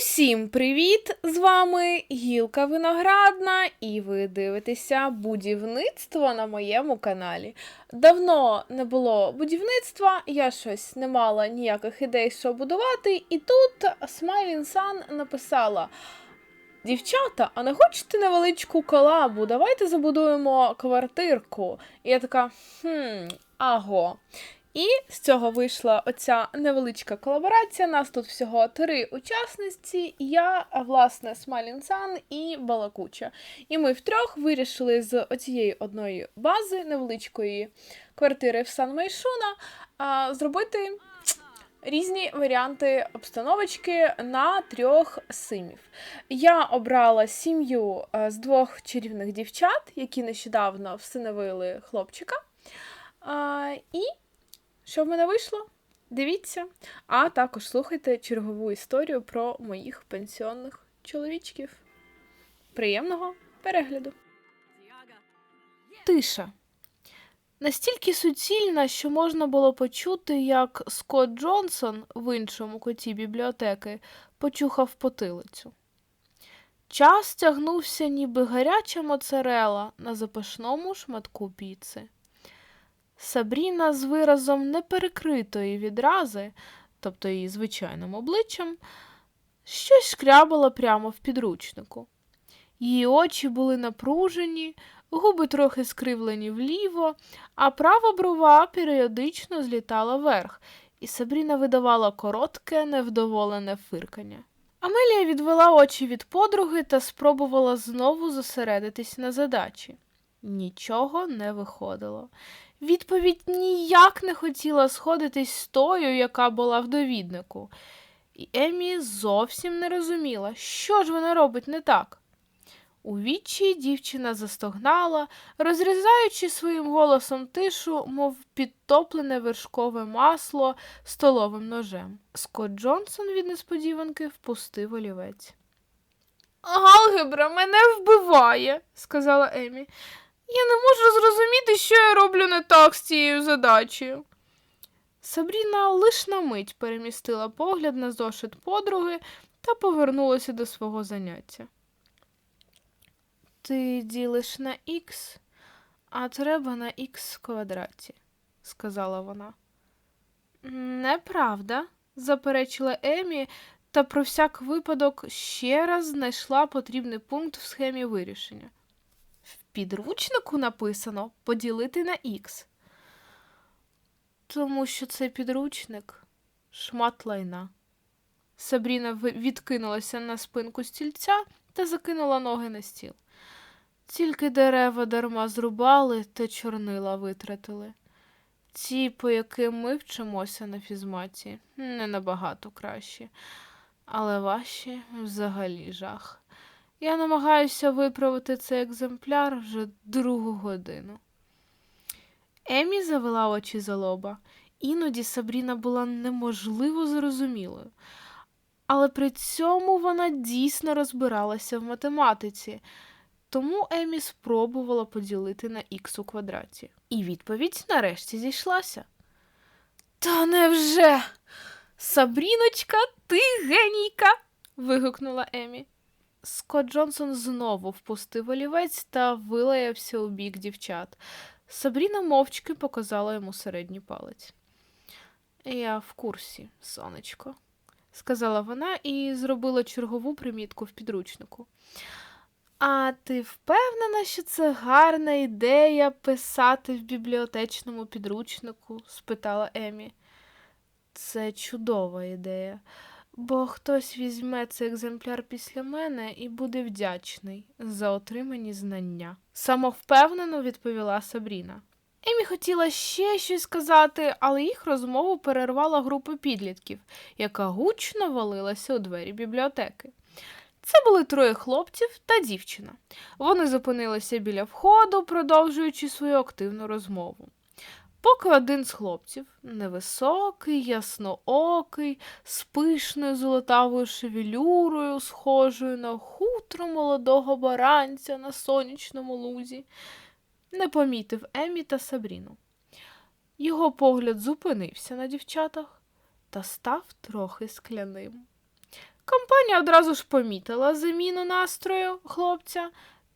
Усім привіт! З вами Гілка Виноградна, і ви дивитеся будівництво на моєму каналі. Давно не було будівництва, я щось не мала ніяких ідей, що будувати, і тут Smiling Sun написала. Дівчата, а не хочете невеличку колабу? Давайте забудуємо квартирку. І я така, хм, аго. І з цього вийшла оця невеличка колаборація. Нас тут всього три учасниці: я, власне, Смайлін Сан і Балакуча. І ми втрьох вирішили з оцієї одної бази невеличкої квартири в Сан Майшуна зробити. Різні варіанти обстановочки на трьох симів. Я обрала сім'ю з двох чарівних дівчат, які нещодавно всиновили хлопчика. І що в мене вийшло? Дивіться. А також слухайте чергову історію про моїх пенсіонних чоловічків. Приємного перегляду. Тиша. Настільки суцільна, що можна було почути, як Скотт Джонсон в іншому куті бібліотеки почухав потилицю. Час тягнувся, ніби гаряча моцарела на запашному шматку піци. Сабріна з виразом неперекритої відрази, тобто її звичайним обличчям, щось шкрябала прямо в підручнику. Її очі були напружені, губи трохи скривлені вліво, а права брова періодично злітала вверх, і Сабріна видавала коротке, невдоволене фиркання. Амелія відвела очі від подруги та спробувала знову зосередитись на задачі. Нічого не виходило. Відповідь ніяк не хотіла сходитись з тою, яка була в довіднику. І Емі зовсім не розуміла, що ж вона робить не так. У відчі дівчина застогнала, розрізаючи своїм голосом тишу, мов підтоплене вершкове масло столовим ножем. Скотт Джонсон від несподіванки впустив олівець. Алгебра мене вбиває, сказала Емі. Я не можу зрозуміти, що я роблю не так з цією задачею. Сабріна лиш на мить перемістила погляд на зошит подруги та повернулася до свого заняття. Ти ділиш на х, а треба на х квадраті, сказала вона. Неправда, заперечила Емі та про всяк випадок ще раз знайшла потрібний пункт в схемі вирішення. Підручнику написано поділити на х. Тому що це підручник шмат лайна. Сабріна відкинулася на спинку стільця та закинула ноги на стіл. Тільки дерева дарма зрубали та чорнила витратили. Ті, по яким ми вчимося на фізматі, не набагато кращі, але ваші взагалі жах. Я намагаюся виправити цей екземпляр вже другу годину. Емі завела очі за лоба. Іноді Сабріна була неможливо зрозумілою, але при цьому вона дійсно розбиралася в математиці, тому Емі спробувала поділити на х у квадраті. І відповідь нарешті зійшлася. Та невже? Сабріночка, ти генійка. вигукнула Емі. Скотт Джонсон знову впустив олівець та вилаявся у бік дівчат. Сабріна мовчки показала йому середній палець. Я в курсі, сонечко, сказала вона і зробила чергову примітку в підручнику. А ти впевнена, що це гарна ідея писати в бібліотечному підручнику? спитала Емі. Це чудова ідея бо хтось візьме цей екземпляр після мене і буде вдячний за отримані знання. Самовпевнено відповіла Сабріна. Емі хотіла ще щось сказати, але їх розмову перервала група підлітків, яка гучно валилася у двері бібліотеки. Це були троє хлопців та дівчина. Вони зупинилися біля входу, продовжуючи свою активну розмову. Поки один з хлопців, невисокий, ясноокий, з пишною золотавою шевелюрою, схожою на хутро молодого баранця на сонячному лузі, не помітив Емі та Сабріну. Його погляд зупинився на дівчатах та став трохи скляним. Компанія одразу ж помітила заміну настрою хлопця,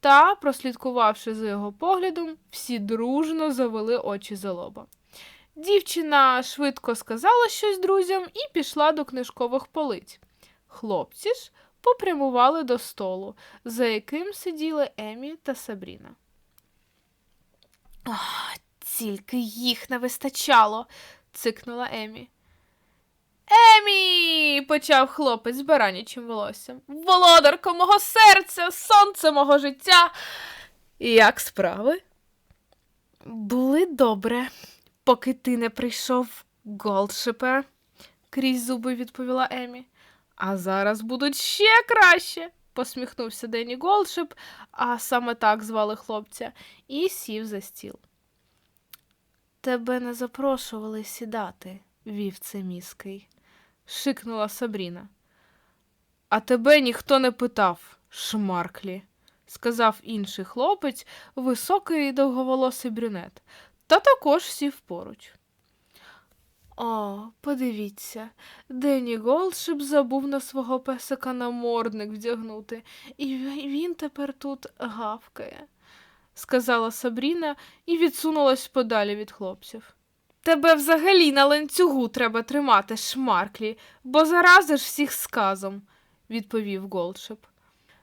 та, прослідкувавши за його поглядом, всі дружно завели очі за лоба. Дівчина швидко сказала щось друзям і пішла до книжкових полиць. Хлопці ж попрямували до столу, за яким сиділи Емі та Сабріна. Ах, тільки їх не вистачало, цикнула Емі. Емі. почав хлопець з баранячим волоссям. Володарко мого серця, сонце мого життя. Як справи? Були добре, поки ти не прийшов, Голдшипе, крізь зуби відповіла Емі. А зараз будуть ще краще, посміхнувся Дені Голдшип, а саме так звали хлопця, і сів за стіл. Тебе не запрошували сідати, вівце міський, шикнула Сабріна. А тебе ніхто не питав, шмарклі, сказав інший хлопець, високий і довговолосий брюнет, та також сів поруч. О, подивіться, Дені Голдшип забув на свого песика намордник вдягнути, і він тепер тут гавкає, сказала Сабріна і відсунулась подалі від хлопців. Тебе взагалі на ланцюгу треба тримати, шмарклі, бо заразиш всіх сказом, відповів Голдшип.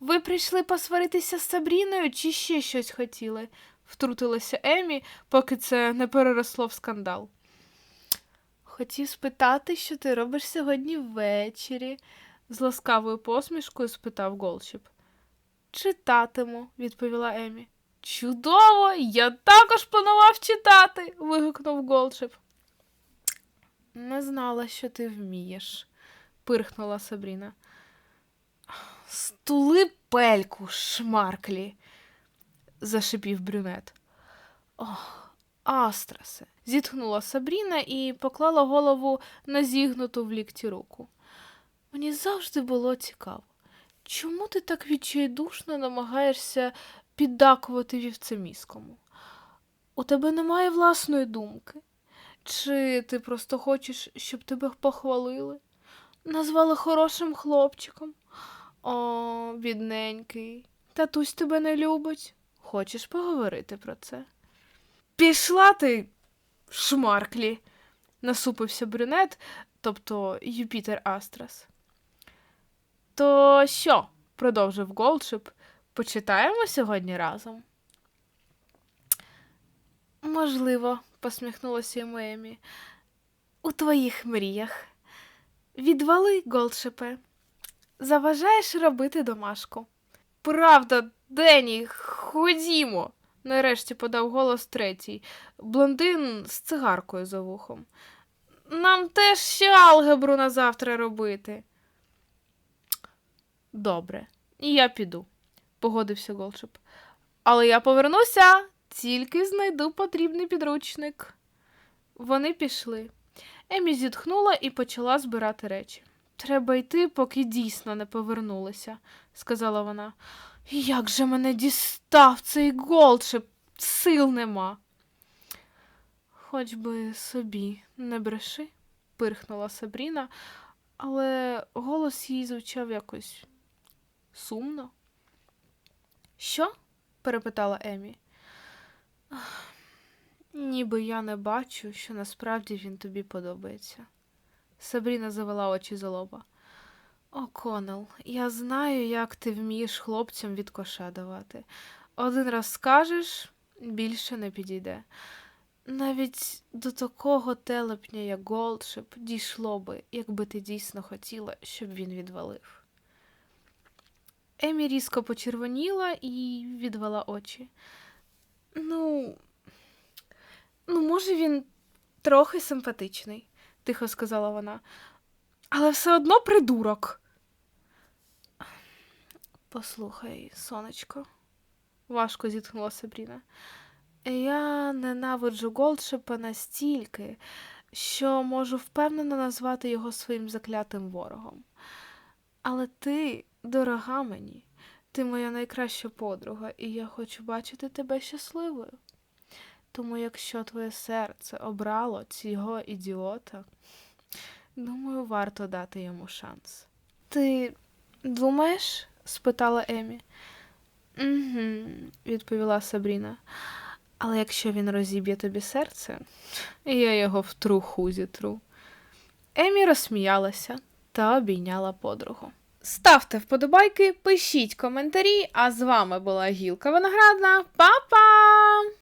Ви прийшли посваритися з Сабріною чи ще щось хотіли? втрутилася Емі, поки це не переросло в скандал. Хотів спитати, що ти робиш сьогодні ввечері, з ласкавою посмішкою спитав Голдшип. Читатиму, відповіла Емі. Чудово! Я також планував читати. вигукнув Голдшип. Не знала, що ти вмієш, пирхнула Сабріна. Стули пельку, шмарклі, зашипів брюнет. Ох, Астрасе, зітхнула Сабріна і поклала голову на зігнуту в лікті руку. Мені завжди було цікаво, чому ти так відчайдушно намагаєшся піддакувати вівцеміському? У тебе немає власної думки? Чи ти просто хочеш, щоб тебе похвалили? Назвали хорошим хлопчиком? О, бідненький, татусь тебе не любить. Хочеш поговорити про це? Пішла ти, шмарклі, насупився брюнет, тобто Юпітер Астрас. То що? продовжив Голдшип. Почитаємо сьогодні разом. Можливо, посміхнулася йому Емі. У твоїх мріях. Відвали, Голдшипе. Заважаєш робити домашку. Правда, Дені, ходімо, нарешті подав голос третій, блондин з цигаркою за вухом. Нам теж ще алгебру на завтра робити. Добре, я піду, погодився Голшип. Але я повернуся, тільки знайду потрібний підручник. Вони пішли. Емі зітхнула і почала збирати речі. Треба йти, поки дійсно не повернулися, сказала вона. Як же мене дістав цей голдшип, сил нема. Хоч би собі не бреши, пирхнула Сабріна, але голос їй звучав якось сумно. Що? перепитала Емі. Ніби я не бачу, що насправді він тобі подобається. Сабріна завела очі за лоба. О, Конел, я знаю, як ти вмієш хлопцям від коша давати. Один раз скажеш, більше не підійде. Навіть до такого телепня, як Голдшип, дійшло би, якби ти дійсно хотіла, щоб він відвалив. Емі різко почервоніла і відвела очі. Ну, ну, може, він трохи симпатичний, тихо сказала вона, але все одно придурок. Послухай, сонечко, важко зітхнула Сабріна. Я ненавиджу Голдшипа настільки, що можу впевнено назвати його своїм заклятим ворогом. Але ти, дорога мені, ти моя найкраща подруга, і я хочу бачити тебе щасливою. Тому якщо твоє серце обрало цього ідіота, думаю, варто дати йому шанс. Ти думаєш? спитала Емі. Угу, відповіла Сабріна. Але якщо він розіб'є тобі серце, я його в труху зітру. Емі розсміялася та обійняла подругу. Ставте вподобайки, пишіть коментарі, а з вами була Гілка Виноградна. Па-па!